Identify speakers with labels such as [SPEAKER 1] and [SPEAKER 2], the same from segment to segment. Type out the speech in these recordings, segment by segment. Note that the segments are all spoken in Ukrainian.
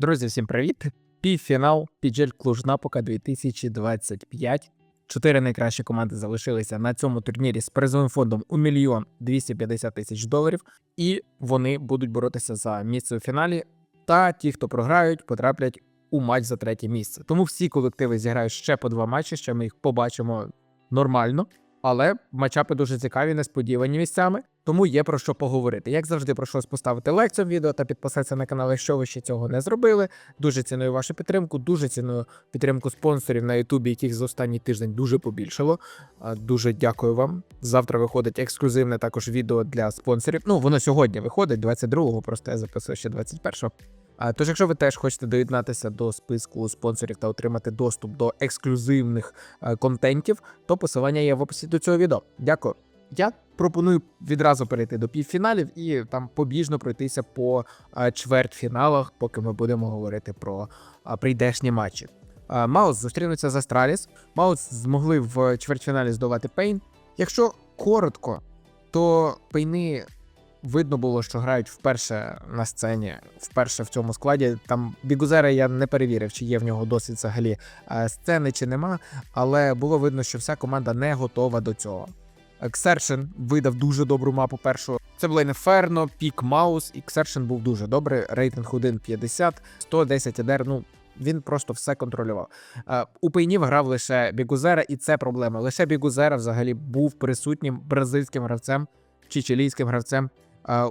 [SPEAKER 1] Друзі, всім привіт! Півфінал PGL Клуж-Напока 2025. Чотири найкращі команди залишилися на цьому турнірі з призовим фондом у мільйон 250 тисяч доларів, і вони будуть боротися за місце у фіналі. Та ті, хто програють, потраплять у матч за третє місце. Тому всі колективи зіграють ще по два матчі, ще ми їх побачимо нормально. Але матчапи дуже цікаві, несподівані місцями, тому є про що поговорити. Як завжди, прошу вас поставити лайк цьому відео та підписатися на канал, якщо ви ще цього не зробили. Дуже ціную вашу підтримку, дуже ціную підтримку спонсорів на Ютубі, яких за останній тиждень дуже побільшало. Дуже дякую вам. Завтра виходить ексклюзивне також відео для спонсорів. Ну, воно сьогодні виходить, 22-го, просто я записую ще 21-го. Тож, якщо ви теж хочете доєднатися до списку спонсорів та отримати доступ до ексклюзивних е, контентів, то посилання є в описі до цього відео. Дякую. Я пропоную відразу перейти до півфіналів і там побіжно пройтися по е, чвертьфіналах, поки ми будемо говорити про е, прийдешні матчі. Маус зустрінуться з Астраліс. Маус змогли в чвертьфіналі здолати Пейн. Якщо коротко, то пейни видно було, що грають вперше на сцені, вперше в цьому складі. Там Бігузера я не перевірив, чи є в нього досвід взагалі е, сцени, чи нема. Але було видно, що вся команда не готова до цього. Ксершин видав дуже добру мапу першого. Це була Інферно, Пік Маус, і Ксершин був дуже добрий. Рейтинг 1.50, 110 ЕДР. Ну він просто все контролював. Е, У Пейнів грав лише Бігузера, і це проблема. Лише Бігузера взагалі був присутнім бразильським гравцем чи чилійським гравцем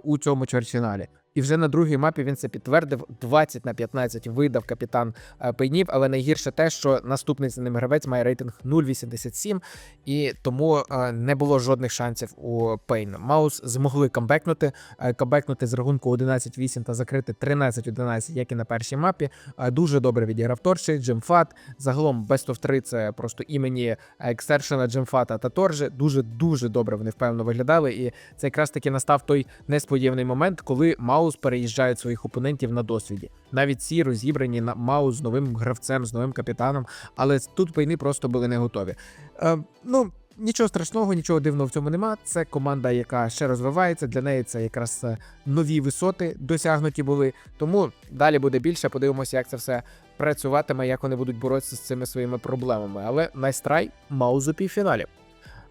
[SPEAKER 1] у цьому чвертьфіналі. І вже на другій мапі він це підтвердив. 20 на 15 видав капітан е, Пейнів, але найгірше те, що наступний за ним гравець має рейтинг 0.87, і тому е, не було жодних шансів у Пейн. Маус змогли камбекнути, е, камбекнути з рахунку 11-8 та закрити 13-11, як і на першій мапі. Дуже добре відіграв Торші, Джимфат. Загалом Best of 3 це просто імені Екстершена, Джимфата та Торжи. Дуже дуже добре вони впевнено виглядали. І це якраз таки настав той несподіваний момент, коли Маус переїжджають своїх опонентів на досвіді. Навіть ці розібрані на Маус з новим гравцем, з новим капітаном, але тут пейни просто були не готові. Е, ну. Нічого страшного, нічого дивного в цьому нема. Це команда, яка ще розвивається. Для неї це якраз е, нові висоти досягнуті були. Тому далі буде більше. Подивимося, як це все працюватиме, як вони будуть боротися з цими своїми проблемами. Але найстрай Маузу півфіналі.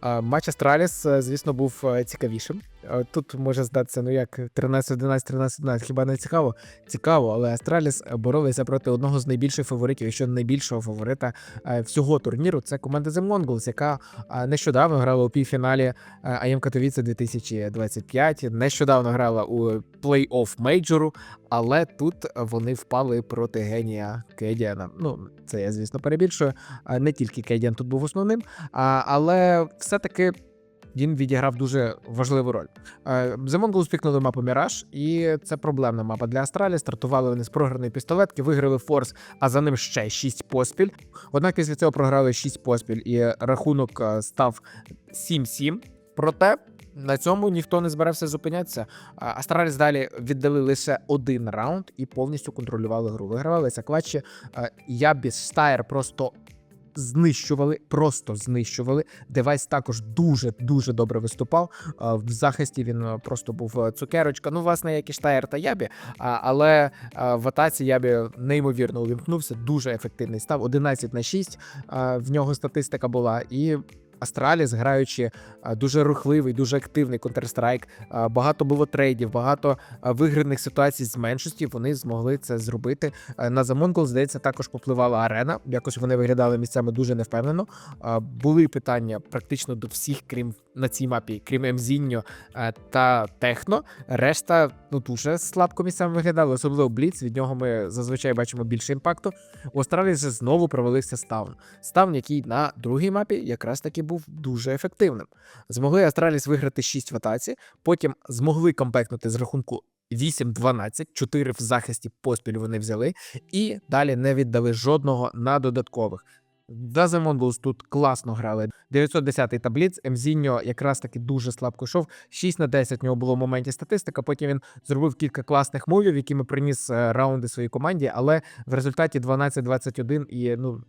[SPEAKER 1] Матч Астраліс, е, звісно, був е, цікавішим. Е, Тут може здатися, ну як 13-11, 13-11, хіба не цікаво? Цікаво, але Астраліс боролися проти одного з найбільших фаворитів, якщо не найбільшого фаворита всього турніру. Це команда The Mongols, яка нещодавно грала у півфіналі АЄМ Катовіце 2025, нещодавно грала у плей-офф мейджору, але тут вони впали проти генія Кедіана. Ну, це я, звісно, перебільшую. Не тільки Кедіан тут був основним, але все-таки. Він відіграв дуже важливу роль. The Mongols пікнули мапу Міраж, і це проблемна мапа для Австралії. Стартували вони з програної пістолетки, виграли форс, а за ним ще 6 поспіль. Однак після цього програли 6 поспіль, і рахунок став 7-7. Проте на цьому ніхто не збирався зупинятися. Астраліс далі віддали лише один раунд і повністю контролювали гру. Вигравалися клатчі. Е, Ябіс Штайр просто знищували, просто знищували. Девайс також дуже дуже добре виступав. В захисті він просто був цукерочка. Ну, власне, як і Штайр та Ябі. Але в атаці Ябі неймовірно увімкнувся. Дуже ефективний став. 11 на 6 в нього статистика була. І Астраліс, граючи дуже рухливий, дуже активний Counter-Strike, багато було трейдів, багато виграних ситуацій з меншості. Вони змогли це зробити. Е, На Mongols, здається, також попливала арена. Якось вони виглядали місцями дуже невпевнено. Були питання практично до всіх, крім на цій мапі, крім Емзіньо е, та Техно. Решта ну дуже слабко місцями виглядали, особливо Бліц. Від нього ми зазвичай бачимо більше імпакту. У Австралії же знову провалився Ставн. Ставн, який на другій мапі якраз таки був дуже ефективним. Змогли Астраліс виграти 6 в атаці, потім змогли компектнути з рахунку 8-12, 4 в захисті поспіль вони взяли, і далі не віддали жодного на додаткових. Даземон тут класно грали. 910-й табліц. Емзіньо якраз таки дуже слабко йшов. 6 на 10 в нього було в моменті статистика. Потім він зробив кілька класних мувів, якими приніс е, раунди своїй команді, але в результаті 12-21 і ну.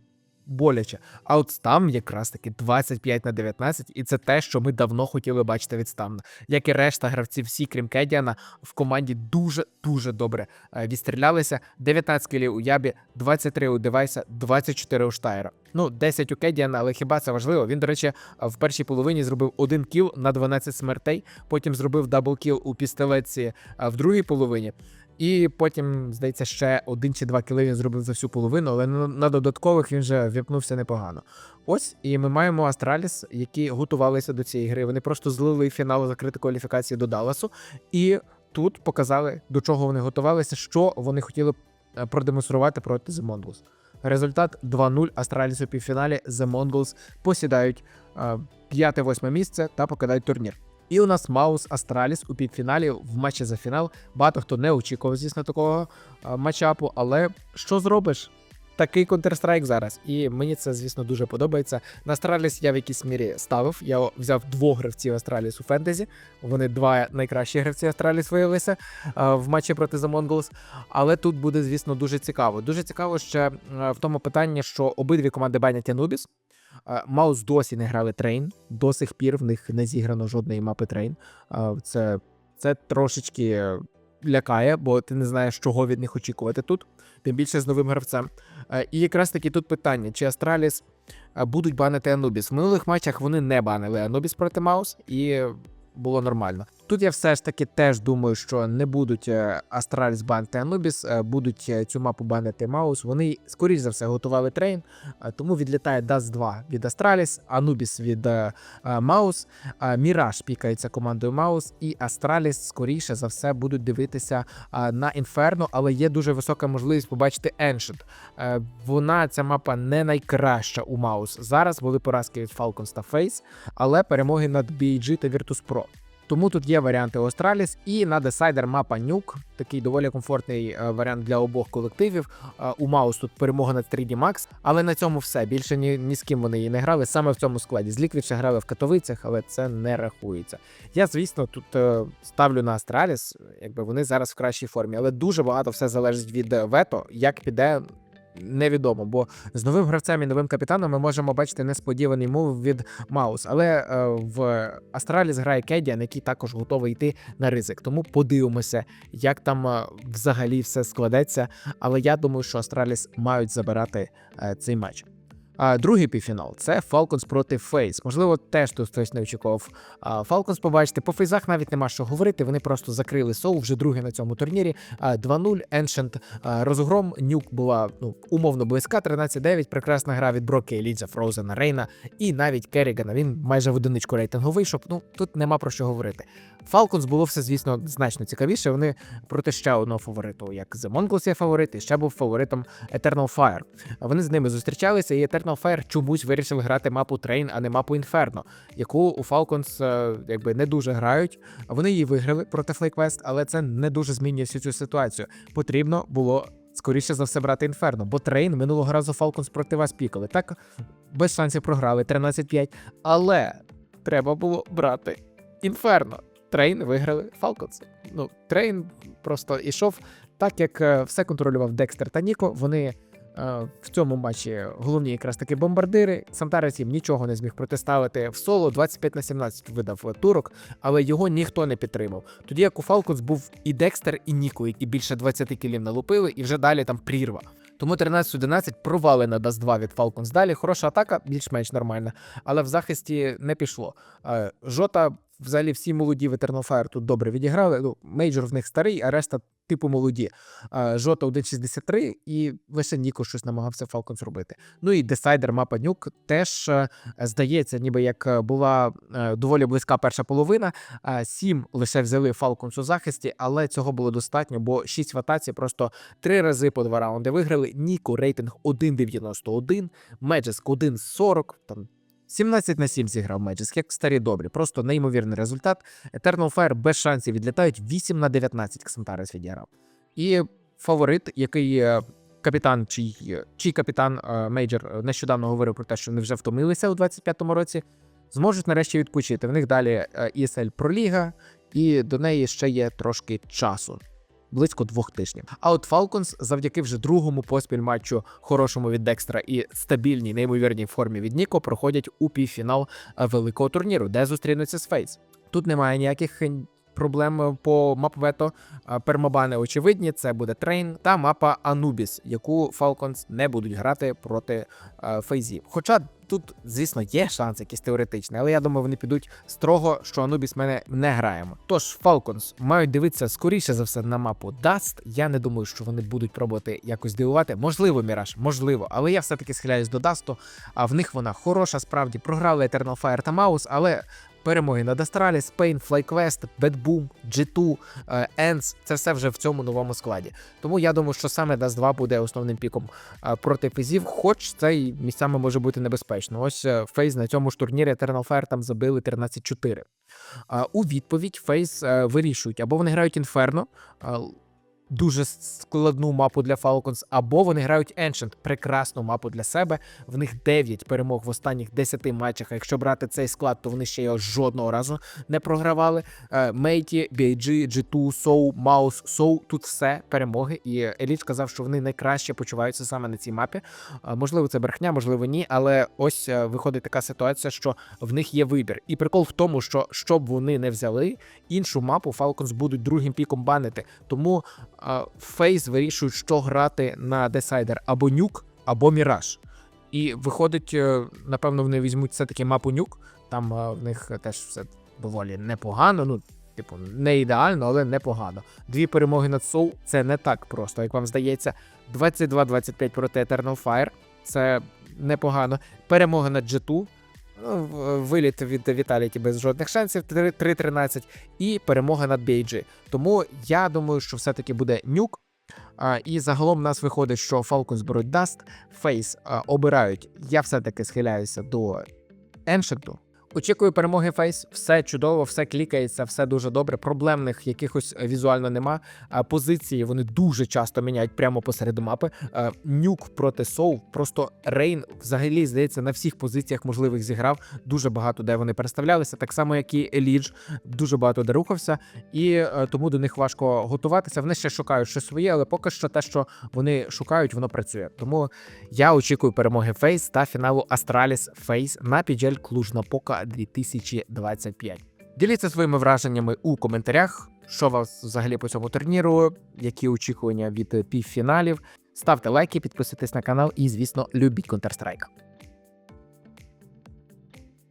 [SPEAKER 1] Боляче. А от стам якраз таки 25 на 19, і це те, що ми давно хотіли бачити від стамна. Як і решта гравців, всі, крім Кедіана, в команді дуже дуже добре е, відстрілялися. 19 кілів у Ябі, 23 у Девайса, 24 у Штайра. Ну, 10 у Кедіана, але хіба це важливо? Він, до речі, в першій половині зробив один кіл на 12 смертей, потім зробив даблкіл у пістолетці в другій половині. І потім, здається, ще один чи два кіли він зробив за всю половину, але на, додаткових він вже в'япнувся непогано. Ось і ми маємо Астраліс, які готувалися до цієї гри. Вони просто злили фінал закритої кваліфікації до Далласу, і тут показали, до чого вони готувалися, що вони хотіли е, продемонструвати проти The Mongols. Результат 2-0 Астраліс у півфіналі. The Mongols посідають е, п'яте-восьме місце та покидають турнір. І у нас Маус Астраліс у півфіналі в матчі за фінал. Багато хто не очікував, звісно, такого матчапу, але що зробиш? Такий Counter-Strike зараз. І мені це, звісно, дуже подобається. На Астраліс я в якійсь мірі ставив. Я взяв двох гравців Астраліс у фентезі. Вони два найкращі гравці Астраліс виявилися в матчі проти The Mongols. Але тут буде, звісно, дуже цікаво. Дуже цікаво ще в тому питанні, що обидві команди банять Анубіс. Е, Маус досі не грали трейн. До сих пір в них не зіграно жодної мапи трейн. Е, Це, це трошечки лякає, бо ти не знаєш, чого від них очікувати тут, тим більше з новим гравцем. Е, І якраз таки тут питання: чи Астраліс будуть банити Анубіс? В минулих матчах вони не банили Анубіс проти Маус, і було нормально. Тут я все ж таки теж думаю, що не будуть е, Астраліс банити Анубіс, е, будуть е, цю мапу банити Маус. Вони, скоріш за все, готували трейн, е, тому відлітає Dust 2 від Астраліс, Анубіс від е, е, Маус, е, Міраж пікається командою Маус, і Астраліс, скоріше за все, будуть дивитися е, на Інферно, але є дуже висока можливість побачити Ancient. Е, Вона, ця мапа, не найкраща у Маус. Зараз були поразки від Falcons та Face, але перемоги над BG та Virtus Pro. Тому тут є варіанти Астраліс і на десайдер мапа Нюк, такий доволі комфортний е, варіант для обох колективів. Е, У Маус тут перемога над 3D Max, але на цьому все. Більше ні, ні з ким вони її не грали саме в цьому складі. З ще грали в Катовицях, але це не рахується. Я, звісно, тут е, ставлю на Астраліс, якби вони зараз в кращій формі, але дуже багато все залежить від вето, як піде. Невідомо, бо з новим гравцем і новим капітаном ми можемо бачити несподіваний мув від Маус. Але е, в Астраліс грає Кедіан, який також готовий йти на ризик. Тому подивимося, як там е, взагалі все складеться. Але я думаю, що Астраліс мають забирати е, цей матч. А другий півфінал це Falcons проти Фейс. Можливо, теж тут хтось не очікував Falcons побачити. По фейзах навіть нема що говорити. Вони просто закрили соу вже другий на цьому турнірі. А, 2-0, Ancient розгром. Нюк була ну умовно близька. 13-9. Прекрасна гра від Броки, Елідза, Фроузена, Рейна і навіть Керрігана. Він майже в одиничку рейтингу вийшов. Ну тут нема про що говорити. Falcons було все, звісно, значно цікавіше. Вони проти ще одного фавориту, як The Mongols є фаворит, і ще був фаворитом Eternal Fire. Вони з ними зустрічалися, і Eternal Fire чомусь вирішив грати мапу Train, а не мапу Inferno, яку у Falcons е, якби не дуже грають. Вони її виграли проти FlyQuest, але це не дуже змінює всю цю ситуацію. Потрібно було. Скоріше за все брати Інферно, бо трейн минулого разу Falcons проти вас пікали. Так без шансів програли 13-5. Але треба було брати Інферно. Трейн виграли Falcons. Ну, Трейн просто ішов так, як е, все контролював Декстер та Ніко. Вони в цьому матчі головні якраз таки бомбардири. Самтарес їм нічого не зміг протиставити в соло. 25 на 17 видав е, турок, але його ніхто не підтримав. Тоді як у Falcons був і Декстер, і Ніко, які більше 20 кілів налупили, і вже далі там прірва. Тому 13-11 провали на Даст 2 від Falcons. Далі хороша атака, більш-менш нормальна, але в захисті не пішло. Е, Жота, взагалі, всі молоді в Eternal Fire тут добре відіграли. Ну, мейджор в них старий, а решта типу молоді. Жота 1.63 і лише Ніко щось намагався Falcons робити. Ну і десайдер мапа Нюк теж е, здається, ніби як е, була е, доволі близька перша половина. Е, Сім лише взяли Falcons у захисті, але цього було достатньо, бо 6 в атаці просто три рази по два раунди виграли. Ніку рейтинг 1.91, Меджеск 1.40, там 17 на 7 зіграв Меджеск, як старі добрі. Просто неймовірний результат. Eternal Fire без шансів відлітають 8 на 19 Ксантарес відіграв. І фаворит, який е, капітан, чий, чий капітан е, Мейджор е, нещодавно говорив про те, що вони вже втомилися у 25-му році, зможуть нарешті відпочити. В них далі е, ESL Проліга, і до неї ще є трошки часу. Близько двох тижнів. А от Falcons завдяки вже другому поспіль матчу хорошому від Декстра і стабільній неймовірній формі від Ніко проходять у півфінал е, великого турніру, де зустрінуться з Фейс. Тут немає ніяких е, проблем по мап вето. Е, Пермобани очевидні, це буде трейн та мапа Анубіс, яку Falcons не будуть грати проти е, Фейзів. Хоча тут, звісно, є шанс якийсь теоретичний, але я думаю, вони підуть строго, що Анубіс мене не, граємо. Тож Falcons мають дивитися скоріше за все на мапу Dust. Я не думаю, що вони будуть пробувати якось дивувати. Можливо, Міраж, можливо, але я все-таки схиляюсь до Dust, А в них вона хороша, справді програли Eternal Fire та Маус, але. Перемоги над Astralis, Pain, FlyQuest, Bad Boom, G2, е, Ends – це все вже в цьому новому складі. Тому я думаю, що саме Dust 2 буде основним піком е, проти фейзів, хоч це й місцями може бути небезпечно. Ось е, Фейз на цьому ж турнірі Eternal Fire там забили 13-4. У відповідь Фейз е, вирішують, або вони грають Інферно, дуже складну мапу для Falcons, або вони грають Ancient, прекрасну мапу для себе. В них 9 перемог в останніх 10 матчах. А якщо брати цей склад, то вони ще його жодного разу не програвали. Е, Мейті, BIG, G2, Соу, Маус, Соу тут все перемоги. І Еліт сказав, що вони найкраще почуваються саме на цій мапі. Е, Можливо, це брехня, можливо, ні. Але ось е, виходить така ситуація, що в них є вибір. І прикол в тому, що щоб вони не взяли, іншу мапу Falcons будуть другим піком банити. Тому Фейс вирішують, що грати на Десайдер або Нюк, або Міраж. І виходить, е, напевно, вони візьмуть все-таки мапу Нюк. Там е, в них теж все доволі непогано. Ну, типу, не ідеально, але непогано. Дві перемоги над Соу це не так просто, як вам здається. 22-25 проти Eternal Fire. Це непогано. Перемога над G2. Ну, Виліт від Віталіті без жодних шансів 3- 3-13 і перемога над Бейджі. Тому я думаю, що все-таки буде нюк. І загалом в нас виходить, що Falcons беруть Dust, Face обирають. Я все-таки схиляюся до Ancient. Очікую перемоги Фейс. Все чудово, все клікається, все дуже добре. Проблемних якихось е, візуально нема. А позиції вони дуже часто міняють прямо посеред мапи. Е, Нюк проти Соу. Просто Рейн взагалі здається на всіх позиціях можливих зіграв. Дуже багато де вони переставлялися, так само як і Елідж, дуже багато де рухався, і е, тому до них важко готуватися. Вони ще шукають щось своє, але поки що те, що вони шукають, воно працює. Тому я очікую перемоги Фейс та фіналу Астраліс Фейс на піджель Клужна Пока 2025. Діліться своїми враженнями у коментарях. Що вас взагалі по цьому турніру? Які очікування від півфіналів? Ставте лайки, підписуйтесь на канал і, звісно, любіть Counter-Strike.